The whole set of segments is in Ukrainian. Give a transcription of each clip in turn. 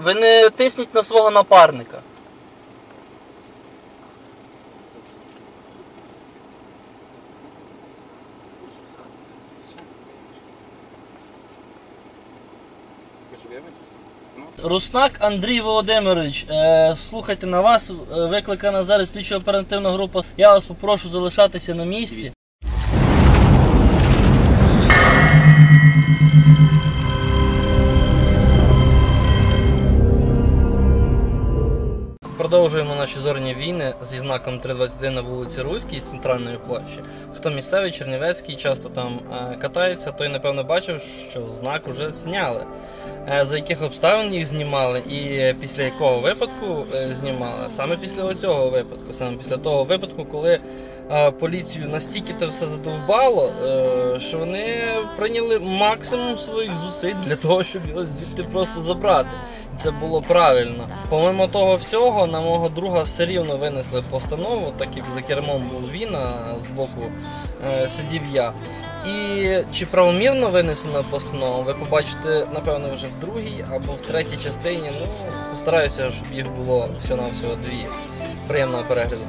Ви не тисніть на свого напарника. Руснак Андрій Володимирович, е, слухайте на вас, е, викликана зараз слідчо оперативна група. Я вас попрошу залишатися на місці. Продовжуємо наші зорні війни зі знаком 321 на вулиці Руській з центральної площі. Хто місцевий, чернівецький, часто там е, катається, той напевно бачив, що знак вже зняли. Е, за яких обставин їх знімали і після якого випадку е, знімали? Саме після оцього випадку, саме після того випадку, коли поліцію настільки це все задовбало, що вони прийняли максимум своїх зусиль для того, щоб його звідти просто забрати. Це було правильно. Помимо того всього, на мого друга все рівно винесли постанову, так як за кермом був він, а з боку е, сидів я. І чи правомірно винесена постанова, ви побачите, напевно, вже в другій або в третій частині. Ну, постараюся, щоб їх було всього-навсього дві. Приємного перегляду.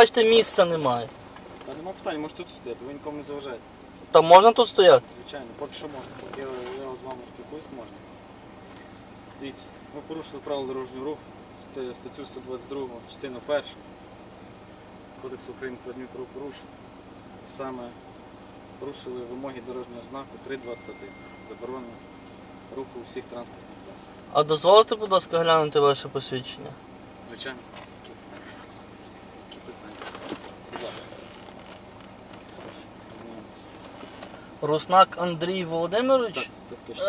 Бачите, місця немає. Та нема питань, можете тут стояти, ви нікому не заважаєте. Та можна тут стояти? Звичайно, поки що можна. Я, я з вами спілкуюсь, можна. Дивіться, ви порушили правила дорожнього руху, ст- статтю 122, частину 1 Кодексу України про адмінправопорушення. Саме порушили вимоги дорожнього знаку 321. Заборонено руху всіх транспортних засобів. А дозволите, будь ласка, глянути ваше посвідчення? Звичайно. Які питання? Які питання? Будь ласка. Прошу, ознайомитися. Руснак Андрій Володимирович? Так, так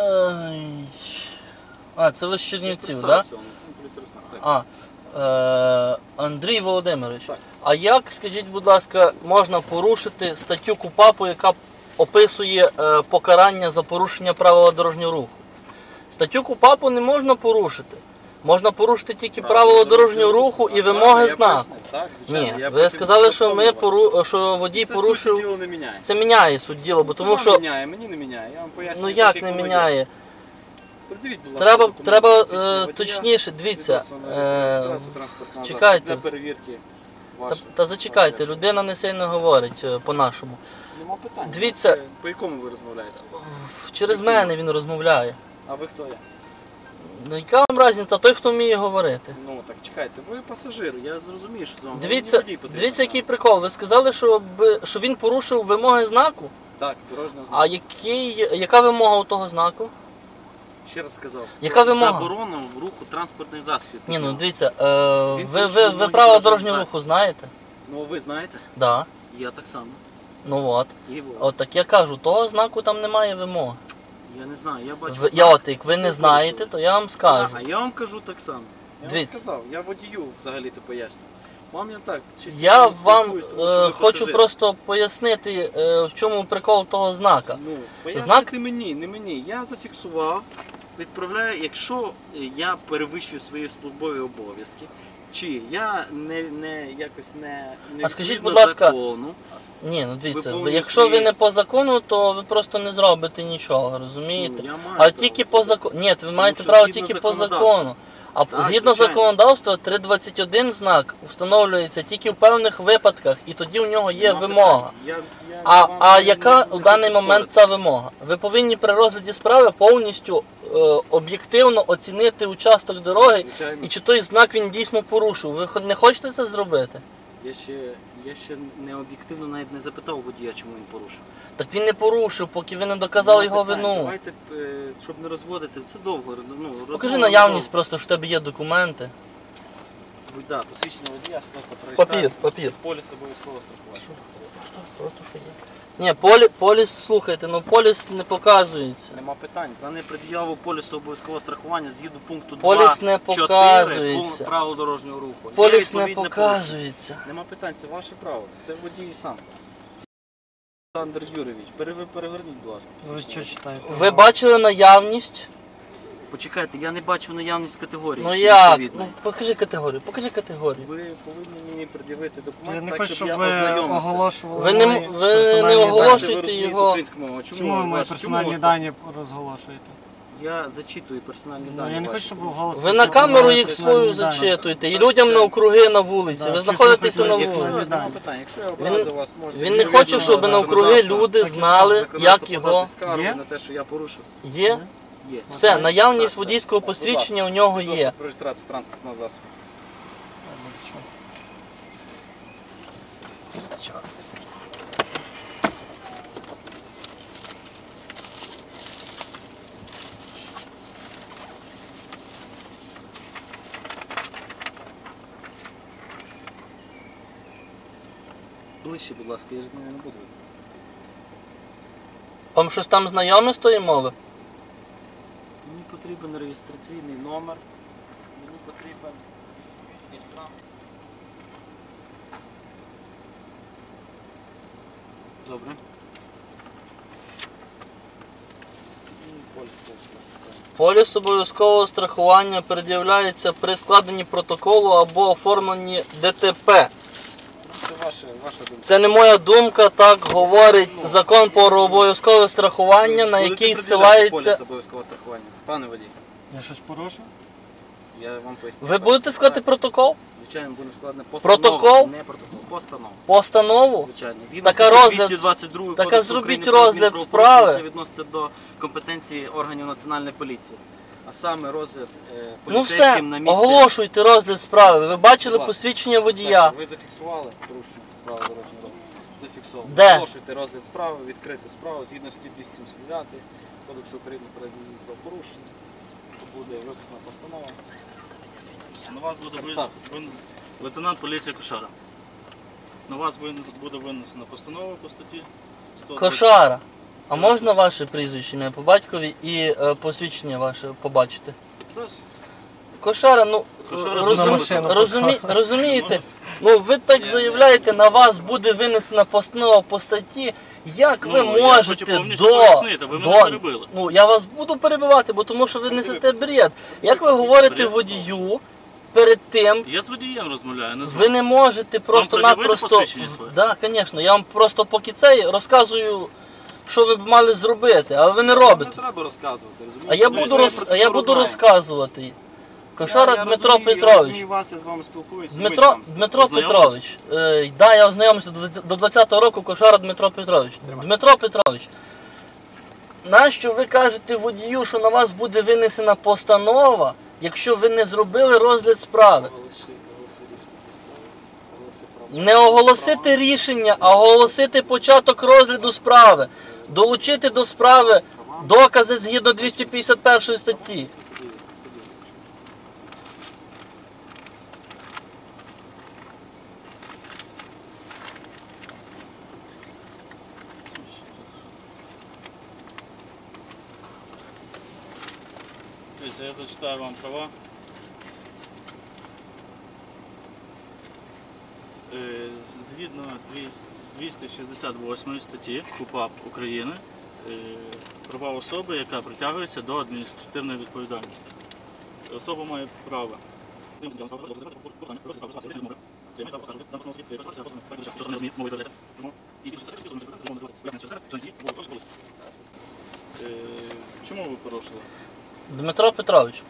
А, це ви з Чернівців, так? Ну, так. А, е, Андрій Володимирович, Так. а як, скажіть, будь ласка, можна порушити статтю КУПАПу, яка описує е, покарання за порушення правила дорожнього руху? Статтю КУПАПу не можна порушити. Можна порушити тільки правила дорожнього руху і вимоги знаку. Ні, ви сказали, що ми пору... що водій Це порушив. суті діло не міняє. Це міняє суть діла, бо Це тому вам що міняє, мені не міняє. Я вам поясню. ну як не міняє. Придивіть, будь ласка, Треба, документи треба посвідчення е, водія, точніше, дивіться. свідоцтво на Е, реєстрацію транспортного чекайте. Для перевірки та, та зачекайте, людина не сильно говорить е, по-нашому. Нема питань. Дивіться. По якому ви розмовляєте? Через мене він розмовляє. А ви хто є? Ну яка вам різниця? Той, хто вміє говорити. Ну так чекайте, ви пасажир, я зрозумію, що з вами. Дивіться, водій потрібен. дивіться, який прикол. Ви сказали, що, що він порушив вимоги знаку. Так, дорожнього А знаку. який, яка вимога у того знаку? Ще раз сказав. Яка вимога? Заборону руху транспортних засобів. Ні, ну дивіться, е, Він ви, порушив ви, ви вимоги право дорожнього дорожнього руху знаєте? Ну ви знаєте, Да. я так само. Ну от. І ви. От так я кажу, того знаку там немає вимог. Я не знаю, я бачу. Ви, знак. я от, як ви не знаєте, то я вам скажу. А я вам кажу так само. Я Дивіться. вам сказав, я водію взагалі-то поясню. Вам я так. чисто Я вам тому що е, ви хочу пасажир. просто пояснити, е, в чому прикол того знака. Ну, пояснити Знак- мені, не мені. Я зафіксував, відправляю, якщо я перевищую свої службові обов'язки, чи я не, не якось не, не А скажіть, будь ласка, закону, Ні, ну дивіться, Ви якщо ви не по закону, то ви просто не зробите нічого, розумієте? ну, я маю А тільки по закону. Ні, ви маєте право тільки по закону. А Так, згідно звичайно. законодавства 321 знак встановлюється тільки в певних випадках, і тоді у нього є вимога. Я, я А, вам а яка у даний момент ця вимога? Ви повинні при розгляді справи повністю об'єктивно оцінити участок дороги Звичайно. і чи той знак він дійсно порушив. Ви не хочете це зробити? Я ще, я ще не об'єктивно навіть не запитав водія, чому він порушив. Так він не порушив, поки ви не доказали Нема його Питання. вину. Давайте, е, щоб не розводити, це довго. Ну, Покажи наявність довго. просто, що в тебе є документи. Да, посвідчення водія, про Папір, реєстрацію, папір. Поліс обов'язково страхування. Ні, полі, поліс, слухайте, ну поліс не показується. Нема питань. За непред'яву полісу обов'язкового страхування згідно пункту 2, Поліс не 4 показується. пункт правил дорожнього руху. Є Поліс не відповідне порушення. показується. Нема питань, це ваше право. Це водій сам. Олександр Юрійович, пере- переверніть, будь ласка. Ви що читаєте? Ви бачили наявність? Почекайте, я не бачу наявність категорії. Ну як? Ну покажи категорію, покажи категорію. Ви повинні мені пред'явити документ, Я не так, хочу, щоб щоб я ви ознайомився. оголошували Ви не мої ви персональні не дані. оголошуєте розумієте його. українську мову. Чому, Чому ви мої чому персональні вас дані розголошуєте? Я зачитую персональні Ну, дані. я не ваші, хочу, щоб ви тому що- оголошували. Ви на камеру їх свою зачитуєте і людям на округи на вулиці. Да, Ви знаходитеся на Якщо, вулиці. питань, якщо я Він- образив вас, можете Він не мені хоче, щоб на законодавство. округи люди знали, законодавство як подати його скаргу Є? на те, що я порушив. є. Є. Все, наявність водійського посвідчення у нього є. Про реєстрацію транспортного засобу. Ближче, будь ласка, я ж не буду. Вам щось там знайоме з тої мови? Потрібен реєстраційний номер. Мені потрібен. Добре. Поліс обов'язкового страхування пред'являється при складенні протоколу або оформленні ДТП. Це ваша думка. Це не моя думка, так говорить закон про обов'язкове страхування, на який зсилається. поліс обов'язкового страхування. Пане водій, Я щось порушив? я вам поясню. Ви будете складати протокол? Звичайно, будемо складати постанову. Протокол? Не протокол, постанову. Постанову? Звичайно. Згідно Така статті розгляд- 222 така Кодексу зробіть України про розгляд адмінправопорушення, справи. Це відноситься до компетенції органів національної поліції. А саме розгляд е, Ну все, поліцейським на місці. оголошуйте розгляд справи. Ви бачили Будь ласка. посвідчення водія. Ви зафіксували порушення правил дорожнього руху? Зафіксовано. Де? Оголошуйте розгляд справи, відкрити справу згідно статті 279 Кодексу України про адмінправопорушення. Буде виписана постанова. На вас буде Представся. лейтенант поліції Кошара. На вас вин- буде винесена постанова по статті 120. Кошара. А можна ваше прізвище ім'я по батькові і е, посвідчення ваше побачити? Кошара, ну Кошара розум- на машину розумі- розумієте, ну ви так заявляєте, на вас буде винесена постанова по статті. Як ви Ну, я можете повністю до, пояснити, ви мене до перебили. ну я вас буду перебивати, бо тому що ви несете бред. Як ви говорите Бред. водію перед тим? Я з водієм розмовляю, не з Ви вами. не можете просто-напросто. посвідчення своє? Да, звісно, я вам просто поки цей розказую, що ви б мали зробити, але ви не робите. Не треба розказувати, розумієте? А я Ми буду роз... а я буду знаємо. розказувати. Кошара Я- я Дмитро розумію, Я Петрович. розумію вас, я з вами спілкуюся. Дмитро, Дмитро? Петрович. Е, да, я ознайомився до 20 до 20-го року Кошара Дмитро Петрович. Дмитро Петрович. Нащо ви кажете водію, що на вас буде винесена постанова, якщо ви не зробили розгляд справи? Не оголосити рішення, а оголосити початок розгляду справи. Долучити до справи докази згідно 251 статті. Я зачитаю вам права. Е, Згідно дві- 268 статті КУПАП України е, права особи, яка притягується до адміністративної відповідальності. Особа має право. Е, Чому ви порушили? Дмитро Петрович,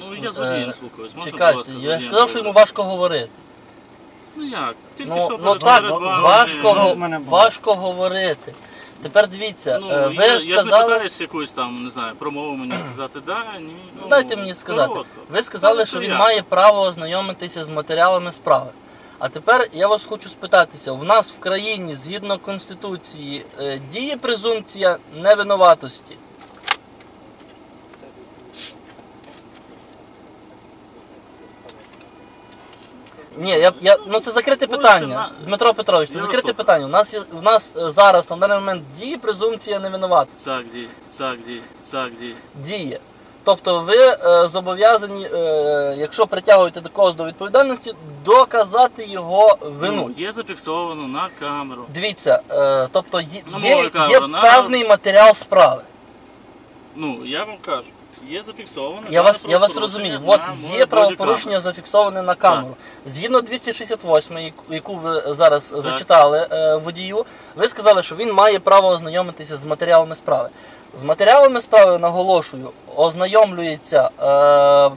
Ну я з водієм спілкуюсь. Можна, будь чекайте, ласка, з я ж сказав, що йому важко говорити. Ну як? Тільки Ну, що ну перед так, вами- важко, Ну, в мене було. важко говорити. Тепер дивіться, Ну, е, ви я, я ж не сказали. питаюсь якусь там, не знаю, промову мені сказати, да, ні. Ну, Дайте мені сказати. коротко. Ви сказали, Ну, що то він як? має право ознайомитися з матеріалами справи. А тепер я вас хочу спитатися: в нас в країні, згідно Конституції, е, діє презумпція невинуватості? Ні, я, я, ну це закрите питання. Дмитро Петрович, це Я вас закрите слухаю. питання. У нас, є- в нас е, зараз на даний момент діє презумпція невинуватості. Так, діє, так, діє, так, діє. Діє. Тобто ви е, зобов'язані, е, якщо притягуєте до когось до відповідальності, доказати його вину. Ну, є зафіксовано на камеру. Дивіться, е, тобто є, Ну, є, камера, є на- певний матеріал справи. Ну, я вам кажу, є зафіксовано. Я вас, я вас розумію. От є правопорушення зафіксоване на камеру. Згідно 268, яку- ви зараз зачитали е, водію, ви сказали, що він має право ознайомитися з матеріалами справи. З матеріалами справи наголошую, ознайомлюється е,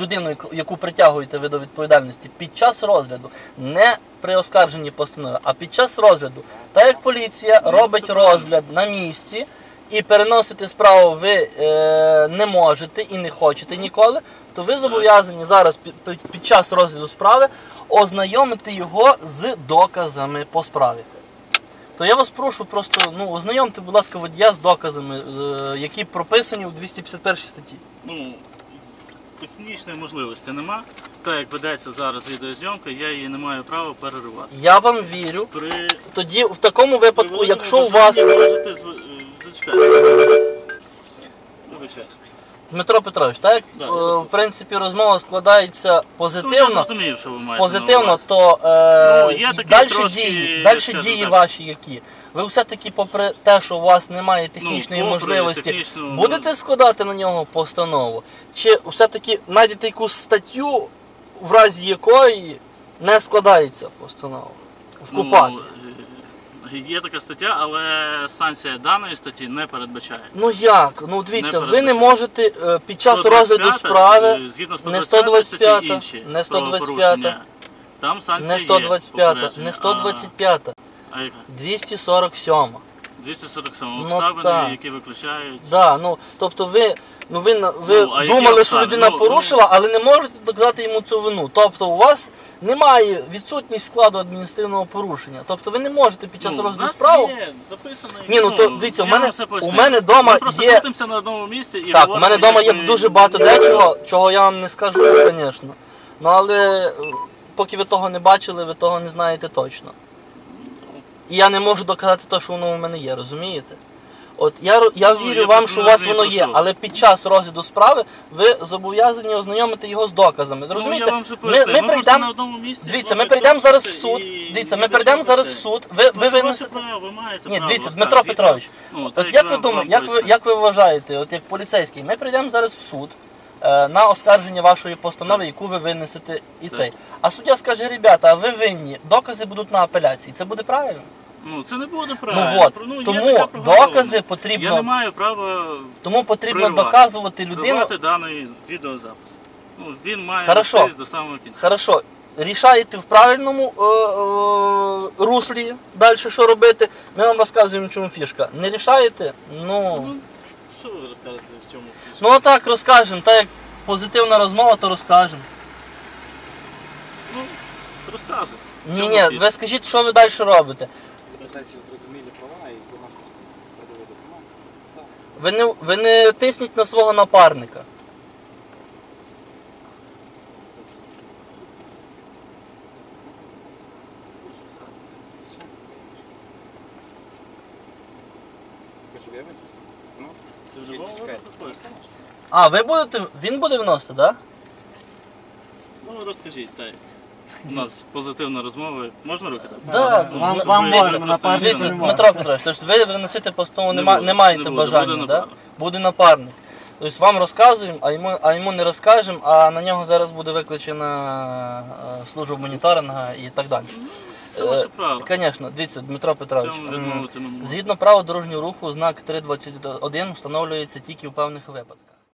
людину, яку- яку притягуєте ви до відповідальності під час розгляду, не при оскарженні постанови, а під час розгляду. Так як поліція Ну, робить розгляд на місці. І переносити справу ви е, не можете і не хочете ніколи, то ви зобов'язані зараз під, під, під час розгляду справи ознайомити його з доказами по справі. То я вас прошу просто ну, ознайомте, будь ласка, водія з доказами, е, які прописані у 251 статті. Ну, технічної можливості нема. Так як ведеться зараз відеозйомка, я її не маю права переривати. Я вам вірю. При Тоді в такому випадку, великому якщо у вас. бажанні можете зв- Вибачайте. Дмитро Петрович, так як Да, е, я в принципі розмова складається Ну, я позитивно, зрозумів, що ви маєте на позитивно, увазі. то е, Ну, є такі далі трошки, дії, далі скажімо дії так. ваші які. Ви все-таки, попри те, що у вас немає технічної Ну, попри можливості, технічну- будете складати на нього постанову? Чи все-таки знайдете якусь статтю, в разі якої не складається постанова? Вкупати? Ну, є така стаття, але санкція даної статті не передбачає. Ну як? Ну дивіться, Не ви не передбачає. можете е, під час 125, розгляду справи е, згідно не 125 статті 125, інші не 125, правопорушення. Там санкція не є, 125, попередження. не 125, А, а яка? 247. 247 Ну, обставини, так. які виключають. Да, ну тобто ви, ну ви на- ви Ну, а які думали, що обставини? людина Ну, порушила, але не можете доказати йому цю вину. Тобто у вас немає відсутність складу адміністративного порушення. Тобто ви не можете під час Ну, у розгляду нас. Є записаний, Ні, ну, то, дивіться, у я мене- вам все у мене дома Ми просто є- крутимося на одному місці і Так, у говоримо, мене вдома є як ви- дуже багато дечого, чого я вам не скажу, звісно. Ну але е, поки ви того не бачили, ви того не знаєте точно. І я не можу доказати те, що воно у мене є, розумієте? От я, я Ну, вірю я вам, що у вас воно є, але під час розгляду справи ви зобов'язані ознайомити його з доказами. Ну, Розумієте? ми, ми прийдемо. Дивіться, ми прийдемо зараз в суд. і- Дивіться, ми прийдемо зараз в суд. Ви, Ну, ви це винесете. ви маєте Ні, дивіться, Дмитро Петрович, Ну, От як ви думаєте, як ви, як ви вважаєте, от як поліцейський, ми прийдемо зараз в суд е, на оскарження вашої постанови, яку ви винесете і Так. цей. А суддя скаже, ребята, а ви винні, докази будуть на апеляції. Це буде правильно? Ну, це не буде правильно. Ну от, Ну, є тому проговорена. докази Я не потрібно, маю права тому потрібно прервати. доказувати людину. Прервати даний відеозапис. Ну, він має Хорошо. до самого кінця. Хорошо, рішаєте в правильному е, е, руслі далі, що робити. Ми вам розказуємо, в чому фішка. Не рішаєте? Ну, Ну, що ви розкажете, в чому? Ну отак розкажемо. Так як позитивна розмова, то розкажемо. Ну, розкажуть. Ні, ні, ви скажіть, що ви далі робите. Запитайте, зрозумілі права і просто документи. Ви не, ви не тисніть на свого напарника. Кажу, я винен. Ну, Ти в любому чекайте. випадку хочеш? А, ви будете. Він буде вносити, так? Ну, розкажіть, так. як У нас позитивна розмова. Можна руки? дати? Да, Вам, ну, вам можна, напарник Дивіться, не Дивіться. Дмитро Петрович, тобто ви виносити постанову Не нема, буду, не маєте буде бажання, да? напарник. буде напарник. Тобто вам розказуємо, а йому, а йому не розкажемо, а на нього зараз буде викличена е, служба моніторинга і так далі. Це ваше право. Звісно, дивіться, Дмитро Петрович. Цьому м, відмовити не можу. Згідно правил дорожнього руху, знак 3.21 встановлюється тільки у певних випадках.